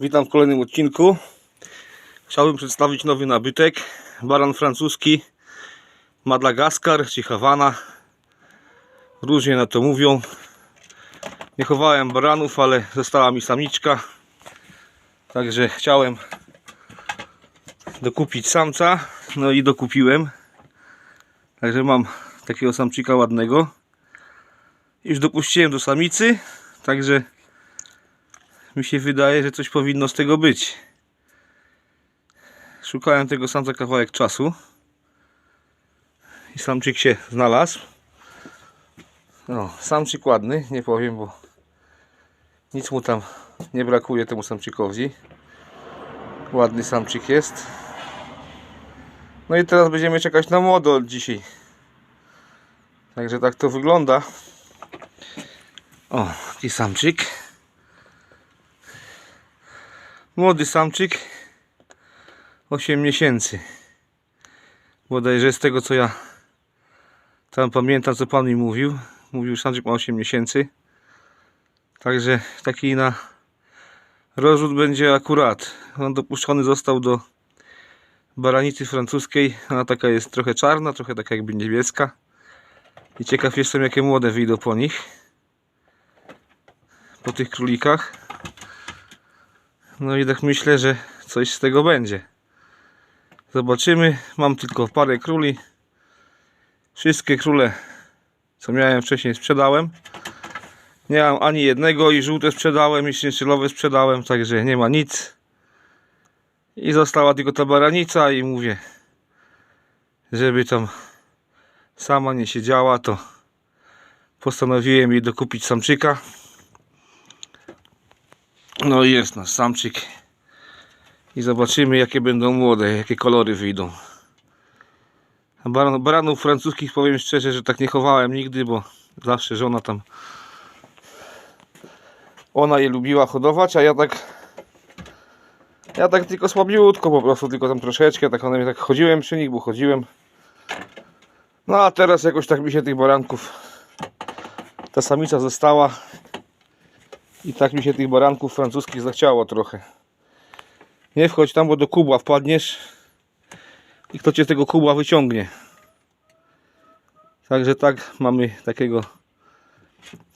Witam w kolejnym odcinku. Chciałbym przedstawić nowy nabytek. Baran francuski Madagaskar czy Hawana. Różnie na to mówią. Nie chowałem baranów, ale została mi samiczka. Także chciałem dokupić samca. No i dokupiłem. Także mam takiego samczyka ładnego. Już dopuściłem do samicy. Także mi się wydaje, że coś powinno z tego być. Szukałem tego samca kawałek czasu. I samczyk się znalazł. No, samczyk ładny, nie powiem, bo nic mu tam nie brakuje temu samczykowi. Ładny samczyk jest. No i teraz będziemy czekać na młody od dzisiaj. Także tak to wygląda. O, taki samczyk. Młody samczyk 8 miesięcy. Bodajże z tego co ja tam pamiętam co pan mi mówił. Mówił samczyk ma 8 miesięcy. Także taki na rozrzut będzie akurat. On dopuszczony został do baranicy francuskiej. Ona taka jest trochę czarna, trochę taka jakby niebieska. I ciekaw jestem jakie młode wyjdą po nich. Po tych królikach. No i tak myślę, że coś z tego będzie. Zobaczymy. Mam tylko parę króli. Wszystkie króle, co miałem wcześniej, sprzedałem. Nie mam ani jednego i żółte sprzedałem, i szczęścielowe sprzedałem, także nie ma nic. I została tylko ta baranica i mówię, żeby tam sama nie siedziała, to postanowiłem jej dokupić samczyka. No i jest nasz samczyk. I zobaczymy jakie będą młode, jakie kolory wyjdą. Baran, baranów francuskich powiem szczerze, że tak nie chowałem nigdy, bo zawsze żona tam ona je lubiła hodować, a ja tak ja tak tylko słabiutko po prostu, tylko tam troszeczkę, tak one tak chodziłem przy nich, bo chodziłem. No a teraz jakoś tak mi się tych baranków ta samica została i tak mi się tych baranków francuskich zachciało trochę. Nie wchodź tam, bo do kubła wpadniesz i kto cię z tego kubła wyciągnie. Także tak mamy takiego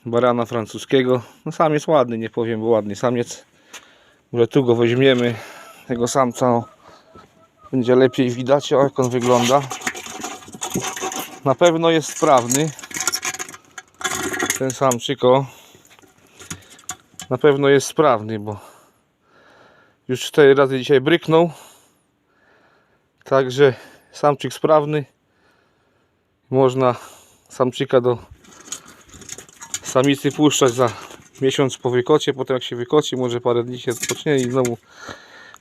barana francuskiego. No sam jest ładny, nie powiem, bo ładny samiec. Może tu go weźmiemy, tego samca. O, będzie lepiej widać, o, jak on wygląda. Na pewno jest sprawny. Ten samczyk, o. Na pewno jest sprawny, bo już 4 razy dzisiaj bryknął. Także samczyk sprawny. Można samczyka do samicy puszczać za miesiąc po wykocie. Potem jak się wykoci, może parę dni się odpocznie i znowu.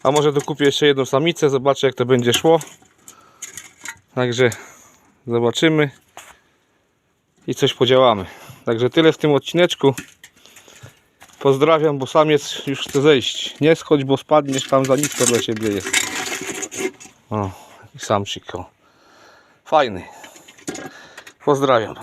A może dokupię jeszcze jedną samicę, zobaczę jak to będzie szło. Także zobaczymy i coś podziałamy. Także tyle w tym odcineczku. Pozdrawiam, bo samiec już chce zejść. Nie schodź, bo spadniesz tam za nisko dla ciebie jest. O, i samczyk. Fajny. Pozdrawiam.